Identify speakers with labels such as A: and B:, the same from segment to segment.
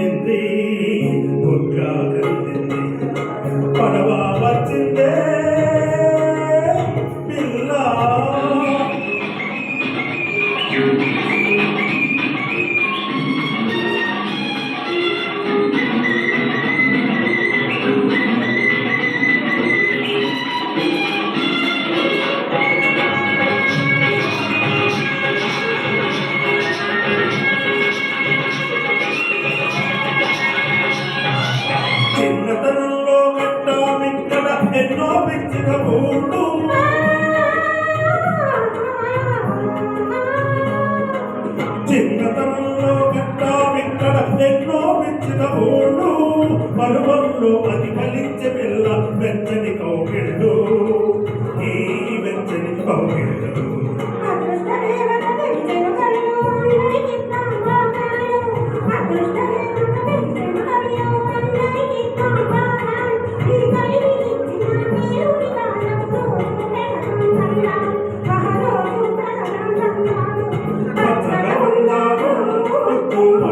A: కందింది బుగ్గ కందింది పడవ వచ్చిందే కట్టామిక్కడ ఎన్నో పిచ్చిన ఊళ్ళు చిన్నతనంలో కట్టామిక్కడ ఎన్నో పిచ్చిన ఊళ్ళు పరువంలో అది పిల్ల వెచ్చని కౌగిళ్ళు.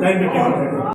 A: 来。